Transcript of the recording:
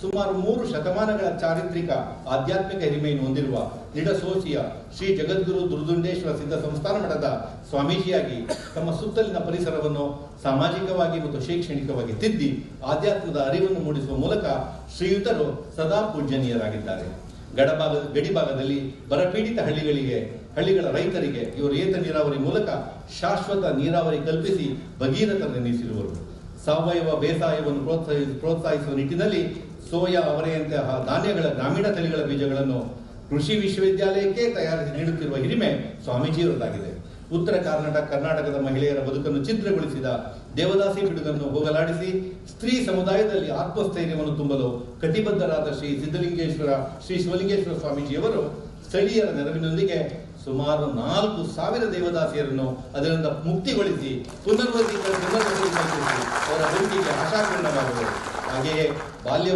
ಸುಮಾರು ಮೂರು ಶತಮಾನಗಳ ಚಾರಿತ್ರಿಕ ಆಧ್ಯಾತ್ಮಿಕ ಹಿರಿಮೆಯನ್ನು ಹೊಂದಿರುವ ನಿಡಸೋಸಿಯ ಶ್ರೀ ಜಗದ್ಗುರು ದುರ್ದುಂಡೇಶ್ವರ ಸಿದ್ಧ ಸಂಸ್ಥಾನ ಮಠದ ಸ್ವಾಮೀಜಿಯಾಗಿ ತಮ್ಮ ಸುತ್ತಲಿನ ಪರಿಸರವನ್ನು ಸಾಮಾಜಿಕವಾಗಿ ಮತ್ತು ಶೈಕ್ಷಣಿಕವಾಗಿ ತಿದ್ದಿ ಆಧ್ಯಾತ್ಮದ ಅರಿವನ್ನು ಮೂಡಿಸುವ ಮೂಲಕ ಶ್ರೀಯುತರು ಸದಾ ಪೂಜನೀಯರಾಗಿದ್ದಾರೆ ಗಡಭಾಗ, ಗಡಿಭಾಗದಲ್ಲಿ ಬರಪೀಡಿತ ಹಳ್ಳಿಗಳಿಗೆ, ಹಳ್ಳಿಗಳ ರೈತರಿಗೆ ಇವರು ಏತ ನೀರಾವರಿ ಮೂಲಕ ಶಾಶ್ವತ ನೀರಾವರಿ ಕಲ್ಪಿಸಿ ಭಗೀರಥನೆನಿಸಿರುವರು ಸಾವಯವ ಬೇಸಾಯವನ್ನು ಪ್ರೋತ್ಸಾಹಿಸ ಪ್ರೋತ್ಸಾಹಿಸುವ ನಿಟ್ಟಿನಲ್ಲಿ ಸೋಯಾ ಅವರೆಯಂತಹ ಧಾನ್ಯಗಳ ಗ್ರಾಮೀಣ ತಳಿಗಳ ಬೀಜಗಳನ್ನು ಕೃಷಿ ವಿಶ್ವವಿದ್ಯಾಲಯಕ್ಕೆ ತಯಾರಿಸಿ ನೀಡುತ್ತಿರುವ ಹಿರಿಮೆ ಸ್ವಾಮೀಜಿಯವರದಾಗಿದೆ. ಉತ್ತರ ಕರ್ನಾಟಕ ಕರ್ನಾಟಕದ ಮಹಿಳೆಯರ ಬದುಕನ್ನು ಚಿತ್ರಗೊಳಿಸಿದ ದೇವದಾಸಿ ಬಿಡುಗನ್ನು ಹೋಗಲಾಡಿಸಿ ಸ್ತ್ರೀ ಸಮುದಾಯದಲ್ಲಿ ಆತ್ಮಸ್ಥೈರ್ಯವನ್ನು ತುಂಬಲು ಕಟಿಬದ್ಧರಾದ ಶ್ರೀ ಸಿದ್ಧಲಿಂಗೇಶ್ವರ ಶ್ರೀ ಶಿವಲಿಂಗೇಶ್ವರ ಸ್ವಾಮೀಜಿಯವರು ಸ್ಥಳೀಯರ ನೆರವಿನೊಂದಿಗೆ ಸುಮಾರು ನಾಲ್ಕು ಸಾವಿರ ದೇವದಾಸಿಯರನ್ನು ಅದರಿಂದ ಮುಕ್ತಿಗೊಳಿಸಿ ಪುನರ್ವಸಿ ಪುನರ್ವಸತಿ ಕಲ್ಪಿಸಿ ಅವರ ಬದುಕಿಗೆ ಆಶಾಕಿರಣವಾದರು ಹಾಗೆಯೇ ಬಾಲ್ಯ